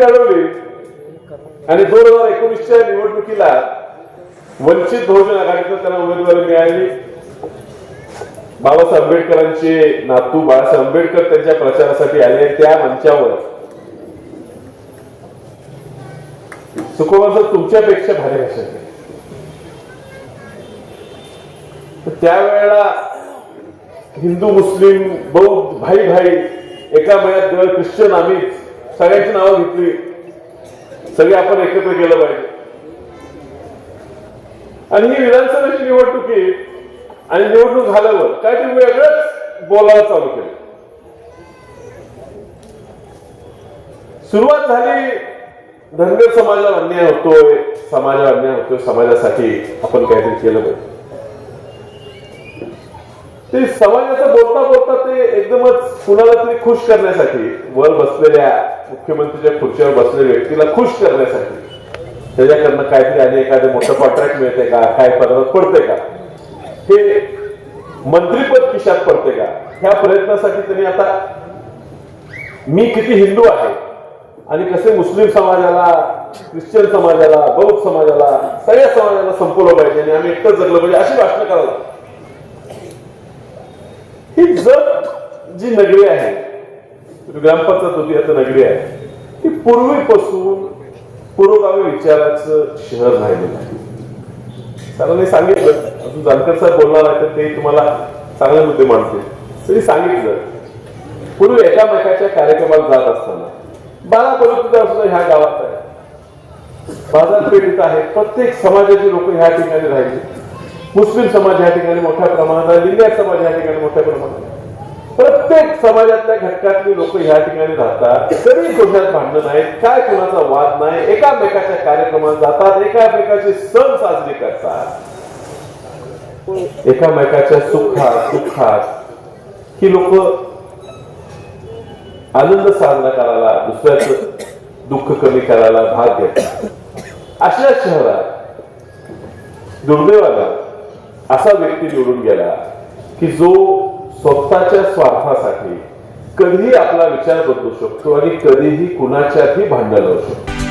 लढवली. आणि दोन हजार एकोणीसच्या निवडणुकीला वंचित बहुजन आघाडीतून त्यांना उमेदवारी मिळाली. बाबासाहेब आंबेडकरांचे नातू बाळासाहेब आंबेडकर त्यांच्या प्रचारासाठी आले त्या मंचावर सुखोबा तुमच्यापेक्षा भारी भाषा त्यावेळेला हिंदू मुस्लिम बौद्ध भाई भाई एका मयात केवळ ख्रिश्चन आम्हीच सगळ्यांची नावं घेतली सगळे आपण एकत्र गेलं पाहिजे. आणि ही विधानसभेची निवडणुकी आणि निवडणूक झाल्यावर काय ते वेगळंच बोलायला चालू केलं. सुरुवात झाली धनगर समाजाला अन्याय होतोय समाजाला अन्याय होतोय समाजासाठी आपण काहीतरी केलं पाहिजे. ते समाजाचं बोलता बोलता ते एकदमच कुणाला तरी खुश करण्यासाठी वर बसलेल्या मुख्यमंत्रीच्या खुर्चीवर बसलेल्या व्यक्तीला खुश करण्यासाठी. त्याच्याकडनं काहीतरी आणि एखादं मोठं कॉन्ट्रॅक्ट मिळते का? काय पदार्थ पडते का? हे मंत्रीपद खिशात पडते का? ह्या प्रयत्नासाठी त्यांनी आता मी किती हिंदू आहे आणि कसे मुस्लिम समाजाला ख्रिश्चन समाजाला बौद्ध समाजाला सगळ्या समाजाला संपवलं पाहिजे आणि आम्ही एकटं जगलं पाहिजे अशी भाषणं करायला ही जत जी नगरी आहे ग्रामपंचायत होती आता नगरी आहे. ती पूर्वीपासून पुरोगामी विचाराचं शहर राहिलेलं आहे. सरांनी सांगितलं अजून जानकर साहेब बोलणार आहे तर ते तुम्हाला चांगले मुद्दे मांडतील. तरी सांगितलं पूर्वी एकामेकाच्या कार्यक्रमात जात असताना बारा परिस्थिती सुद्धा ह्या गावात आहे. बाजारपेठेत आहे प्रत्येक समाजाची लोक ह्या ठिकाणी राहिली मुस्लिम समाज ह्या ठिकाणी मोठ्या प्रमाणात आहे लिंगायत समाज या ठिकाणी मोठ्या प्रमाणात आहे. प्रत्येक समाजातल्या घटकातली लोक या ठिकाणी राहतात तरी कोणात भांडण नाहीत काय कोणाचा वाद नाही एकामेकाच्या कार्यक्रमात जातात एकामेकाचे सण साजरे करतात एकामेकाच्या सुखात दुःखात ही लोक आनंद साजरा करायला दुसऱ्याच दुःख कमी करायला भाग घेतात अशा शहरात दुर्दैवाला असा व्यक्ती निवडून गेला की जो स्वतःच्या स्वार्थासाठी कधीही आपला विचार बदलू शकतो आणि कधीही कुणाच्याही भांडण लावू शकतो.